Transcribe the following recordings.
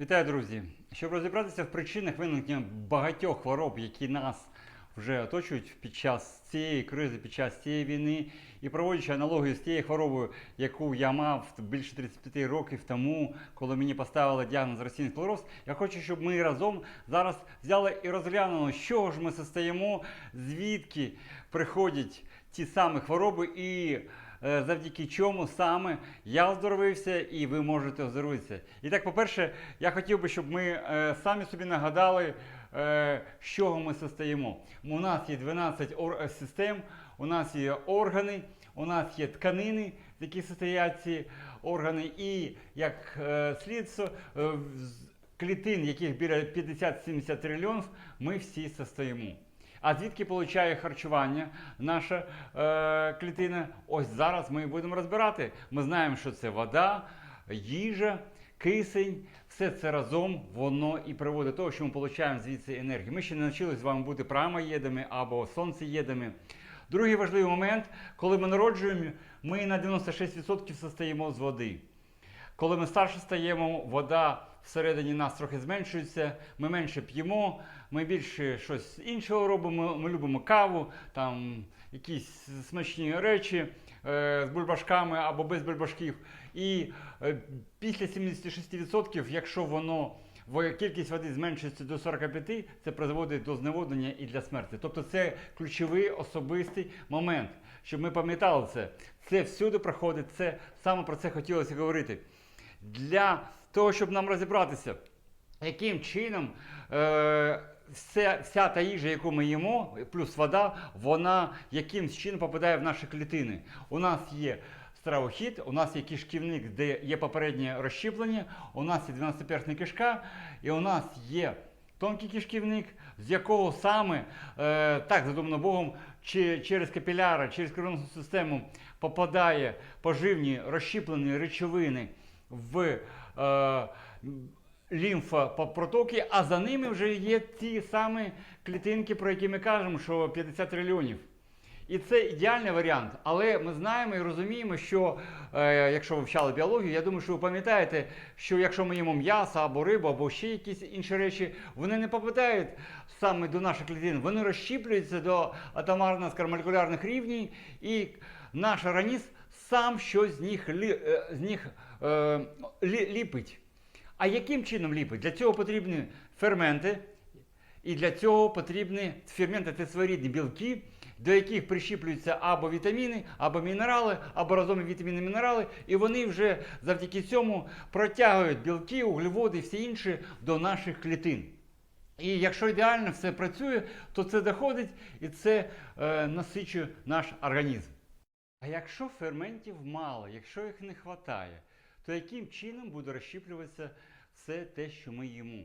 Вітаю, друзі! Щоб розібратися в причинах виникнення багатьох хвороб, які нас вже оточують під час цієї кризи, під час цієї війни, і проводячи аналогію з тією хворобою, яку я мав більше 35 років тому, коли мені поставили діагноз російський склероз, я хочу, щоб ми разом зараз взяли і розглянули, з чого ж ми состоїмо, звідки приходять ті самі хвороби і завдяки чому саме я оздоровився і ви можете оздоровитися. І так, по-перше, я хотів би, щоб ми е, самі собі нагадали, е, з чого ми состоїмо. У нас є 12 ор- е, систем, у нас є органи, у нас є тканини, з яких состоять ці органи, і як е, слідство, е, клітин, яких біля 50-70 трильйонів, ми всі состоїмо. А звідки получає харчування наша е, клітина? Ось зараз ми будемо розбирати. Ми знаємо, що це вода, їжа, кисень. Все це разом воно і приводить до того, що ми отримуємо звідси енергію. Ми ще не навчилися з вами бути прямоєдами або сонцеєдами. Другий важливий момент, коли ми народжуємо, ми на 96% состоїмо з води. Коли ми старше стаємо, вода всередині нас трохи зменшується, ми менше п'ємо, ми більше щось іншого робимо. Ми любимо каву, там якісь смачні речі е, з бульбашками або без бульбашків. І е, після 76%, якщо воно кількість води зменшується до 45, це призводить до зневоднення і для смерті. Тобто це ключовий особистий момент, щоб ми пам'ятали це. Це всюди проходить, це саме про це хотілося говорити. Для того, щоб нам розібратися, яким чином е, вся, вся та їжа, яку ми їмо, плюс вода, вона якимсь чином попадає в наші клітини. У нас є стравохід, у нас є кишківник, де є попереднє розщеплення, у нас є 12-перстна кишка, і у нас є тонкий кишківник, з якого саме, е, так задумано Богом, чи через капіляри, через кровну систему попадає поживні розщеплені речовини в е, лімфопротоки, а за ними вже є ті самі клітинки, про які ми кажемо, що 50 трильйонів. І це ідеальний варіант. Але ми знаємо і розуміємо, що е, якщо ви вчали біологію, я думаю, що ви пам'ятаєте, що якщо ми їмо м'ясо або рибу, або ще якісь інші речі, вони не попадають саме до наших клітин, вони розщіплюються до атомарно-скармолекулярних рівнів, і наш організм сам щось з них, е, з них е, ліпить. А яким чином ліпить? Для цього потрібні ферменти, і для цього потрібні ферменти це своєрідні білки, до яких прищіплюються або вітаміни, або мінерали, або разом вітаміни і мінерали, і вони вже завдяки цьому протягують білки, углеводи і все інше до наших клітин. І якщо ідеально все працює, то це доходить і це е, насичує наш організм. А якщо ферментів мало, якщо їх не вистачає, то яким чином буде розщіплюватися все те, що ми їмо?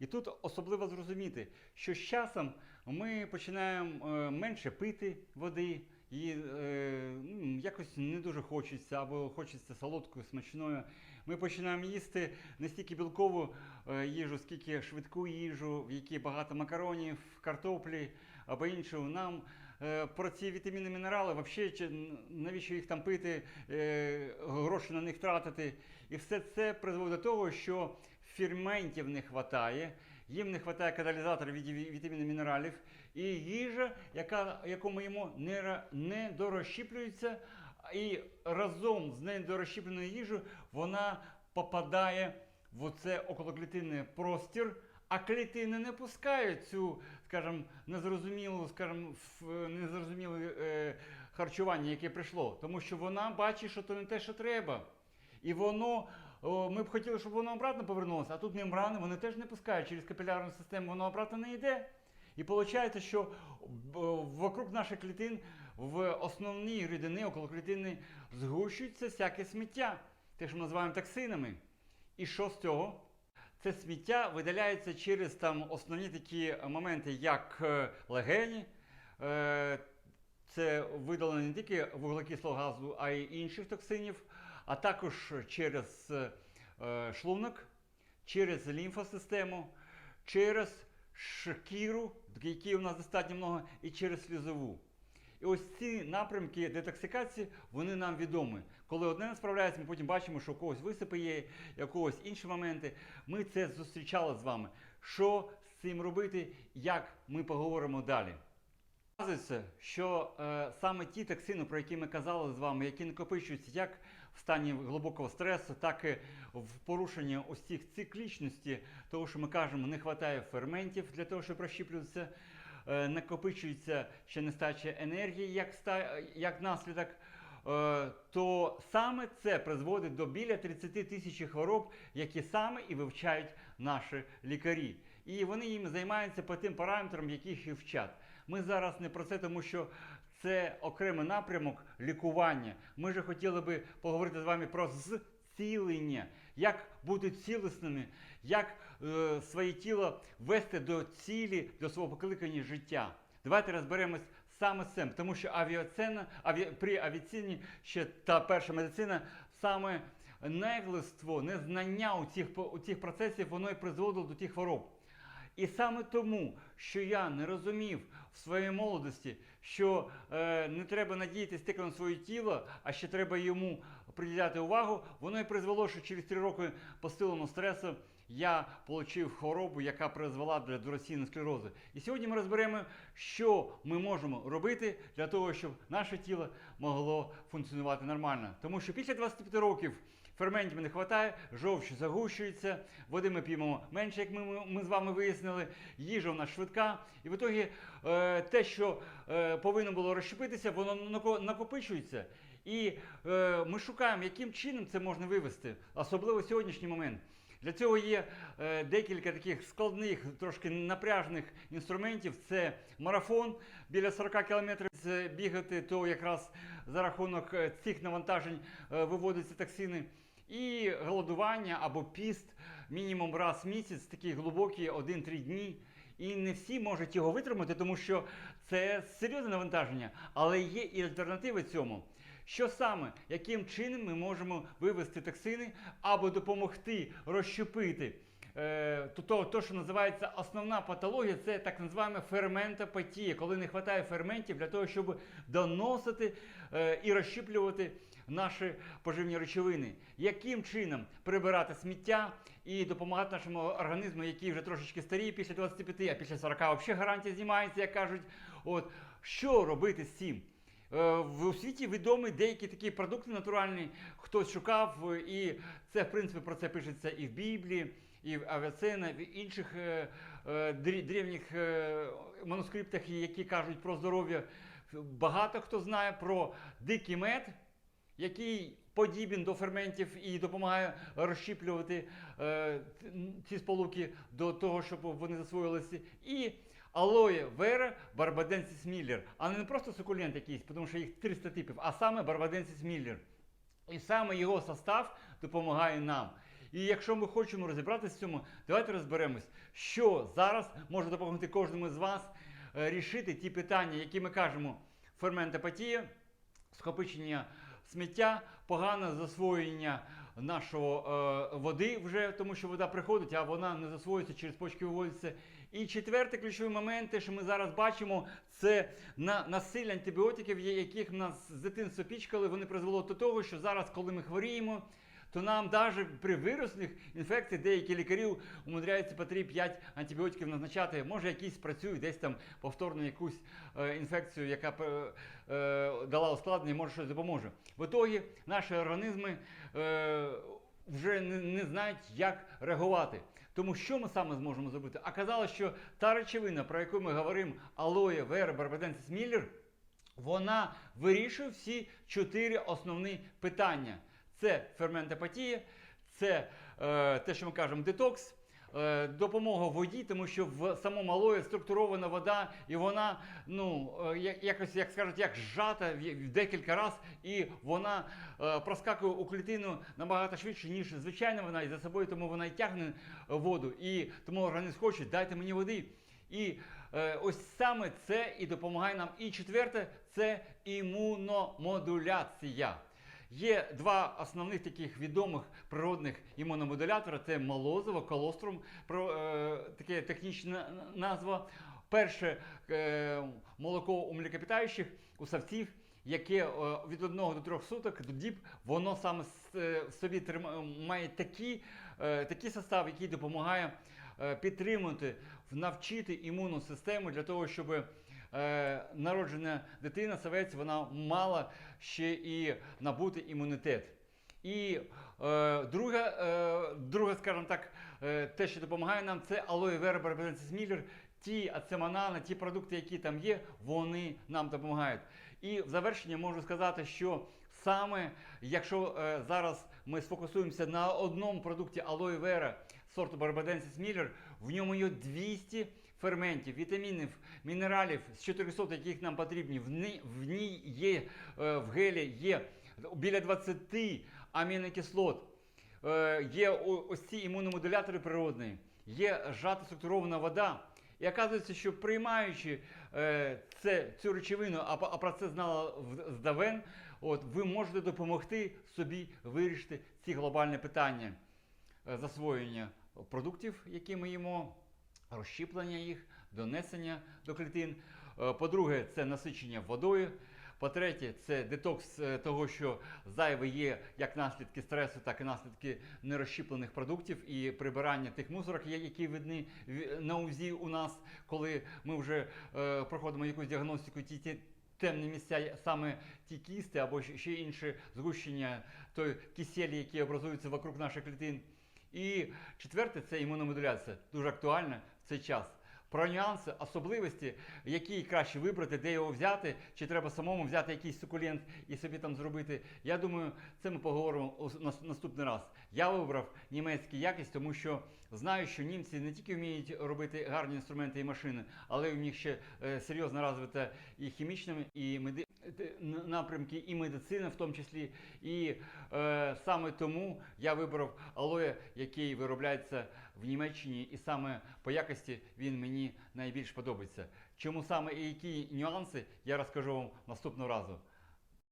І тут особливо зрозуміти, що з часом ми починаємо е, менше пити води, і е, ну, якось не дуже хочеться, або хочеться солодкою, смачною. Ми починаємо їсти не стільки білкову е, їжу, скільки швидку їжу, в якій багато макаронів, картоплі або іншого. Нам про ці вітаміни, мінерали, взагалі, навіщо їх там пити, е, гроші на них тратити. І все це призводить до того, що ферментів не вистачає, їм не вистачає каталізаторів від ві- вітамінів, мінералів, і їжа, яка, яку ми їмо, не, не дорозщіплюється, і разом з недорозщіпленою їжею вона попадає в оце околоклітинний простір, а клітини не пускають цю, скажімо, незрозумілу, скажімо, незрозуміле е, харчування, яке прийшло, тому що вона бачить, що то не те, що треба. І воно, о, ми б хотіли, щоб воно обратно повернулося, а тут мембрани вони теж не пускають через капілярну систему, воно обратно не йде. І виходить, що вокруг наших клітин в основній рідини, около клітини, згущується всяке сміття, те, що ми називаємо токсинами. І що з цього? Це сміття видаляється через там основні такі моменти, як е, легені. Е, Це видалення не тільки вуглекислого газу, а й інших токсинів, а також через е, шлунок, через лімфосистему, через шкіру, якої у нас достатньо много, і через слізову. Ось ці напрямки детоксикації вони нам відомі. Коли одне не справляється, ми потім бачимо, що у когось висипи є, якогось інші моменти. Ми це зустрічали з вами. Що з цим робити, як ми поговоримо далі. Оказується, що е, саме ті токсини, про які ми казали з вами, які накопичуються як в стані глибокого стресу, так і в порушенні ось цих циклічності, того, що ми кажемо, не вистачає ферментів для того, щоб розщіплюватися, е, накопичується ще нестача енергії, як, ста, як наслідок. е, То саме це призводить до біля 30 тисяч хвороб, які саме і вивчають наші лікарі. І вони їм займаються по тим параметрам, яких і вчать. Ми зараз не про це, тому що це окремий напрямок лікування. Ми же хотіли би поговорити з вами про зцілення, як бути цілісними, як е, своє тіло вести до цілі, до свого покликання життя. Давайте розберемось саме з цим, тому що авіацина, аві, при авіаційні ще та перша медицина саме неглиство, незнання у цих, у цих процесів, воно і призводило до тих хвороб. І саме тому, що я не розумів в своїй молодості, що е, не треба надіятися тільки на своє тіло, а ще треба йому приділяти увагу, воно і призвело, що через три роки посиленого стресу я отримав хворобу, яка призвела до дураційного склерозу. І сьогодні ми розберемо, що ми можемо робити для того, щоб наше тіло могло функціонувати нормально. Тому що після 25 років ферментів не вистачає, жовч загущується, води ми п'ємо менше, як ми, ми з вами вияснили. Їжа у нас швидка. І в ітогі е, те, що е, повинно було розщепитися, воно нако- накопичується. І е, ми шукаємо, яким чином це можна вивести, особливо в сьогоднішній момент. Для цього є е, декілька таких складних, трошки напряжних інструментів. Це марафон біля 40 кілометрів бігати, то якраз за рахунок е, цих навантажень е, виводяться токсини. І голодування або піст мінімум раз в місяць, такі глибокі 1-3 дні. І не всі можуть його витримати, тому що це серйозне навантаження, але є і альтернативи цьому. Що саме, яким чином ми можемо вивести токсини або допомогти розщепити? Е, то, то, то, що називається основна патологія, це так називаємо ферментопатія, коли не вистачає ферментів для того, щоб доносити е, і розщіплювати наші поживні речовини. Яким чином прибирати сміття і допомагати нашому організму, який вже трошечки старіє після 25, а після 40 взагалі гарантія знімається, як кажуть. От що робити з цим? Е, В світі відомі деякі такі продукти натуральні, хтось шукав, і це, в принципі, про це пишеться і в Біблії, і в Авіацина, в інших е, е, древніх манускриптах, які кажуть про здоров'я. Багато хто знає про дикий мед, який подібен до ферментів і допомагає розщіплювати е, ці сполуки до того, щоб вони засвоїлися. І алоє вера барбаденсіс міллер, а не просто сукулент якийсь, тому що їх 300 типів, а саме барбаденсіс міллер. І саме його состав допомагає нам. І якщо ми хочемо розібратися в цьому, давайте розберемось, що зараз може допомогти кожному з вас е, рішити ті питання, які ми кажемо: ферментопатія, скопичення сміття, погане засвоєння нашого е, води вже, тому що вода приходить, а вона не засвоюється через почки виводиться. І четвертий ключовий момент, що ми зараз бачимо, це на, насилля антибіотиків, яких нас з дитинства пічкали, вони призвело до того, що зараз, коли ми хворіємо, то нам навіть при вирослих інфекціях деякі лікарі умудряються по 3-5 антибіотиків назначати. Може, якісь працюють, десь там повторно якусь е, інфекцію, яка е, е, дала ускладнення, може щось допоможе. В ітогі наші організми. Е, вже не, не знають, як реагувати. Тому що ми саме зможемо зробити? А казалось, що та речовина, про яку ми говоримо, алоє, вера, барбаденсис міллер, вона вирішує всі чотири основні питання: це ферментопатія, це е, те, що ми кажемо, детокс. е, Допомога воді, тому що в самому алої структурована вода, і вона, ну е, якось як скажуть, як зжата в в декілька разів, і вона е, проскакує у клітину набагато швидше, ніж звичайна вона, і за собою тому вона і тягне е, воду. І тому організм хоче, дайте мені води. І е, ось саме це і допомагає нам. І четверте це імуномодуляція. Є два основних таких відомих природних імуномодулятора: це молозиво, колострум, е, таке технічна назва. перше е, молоко у млекопитаючих, у савців, яке е, від 1 до 3 суток до діб, воно саме в собі має такі, такий состав, який допомагає підтримувати, навчити імунну систему для того, щоб е, народжена дитина, савець, вона мала ще і набути імунітет. І е, друге, е, друге, скажімо так, е, те, що допомагає нам, це алоє вера барбаренсис міллер. Ті ацеманани, ті продукти, які там є, вони нам допомагають. І в завершення можу сказати, що саме якщо е, зараз ми сфокусуємося на одному продукті алоє вера сорту барбаденсис міллер, в ньому є 200 ферментів, вітамінів, мінералів з 400, яких нам потрібні. В ній, є е, в гелі є біля 20 амінокислот. Е, Є ось ці імуномодулятори природні, є жата структурована вода. І оказується, що приймаючи е, це, цю речовину, а, а про це знала здавен, от, ви можете допомогти собі вирішити ці глобальні питання засвоєння продуктів, які ми їмо, розщіплення їх, донесення до клітин. Е, По-друге, це насичення водою. По-третє, це детокс е, того, що зайве є як наслідки стресу, так і наслідки нерозщіплених продуктів і прибирання тих мусорок, які видні на УЗІ у нас, коли ми вже е, проходимо якусь діагностику. Ті, ті темні місця, саме ті кісти або ще- інше згущення той киселі, які образуються вокруг наших клітин. І четверте це імуномодуляція, дуже актуальна цей час. Про нюанси, особливості, які краще вибрати, де його взяти, чи треба самому взяти якийсь сукулент і собі там зробити. Я думаю, це ми поговоримо наступний раз. Я вибрав німецький якість, тому що знаю, що німці не тільки вміють робити гарні інструменти і машини, але у них ще е, серйозно розвита і хімічна, і меди... напрямки, і медицина в тому числі. І е, саме тому я вибрав алоє, який виробляється в Німеччині, і саме по якості він мені найбільш подобається. Чому саме і які нюанси, я розкажу вам наступного разу.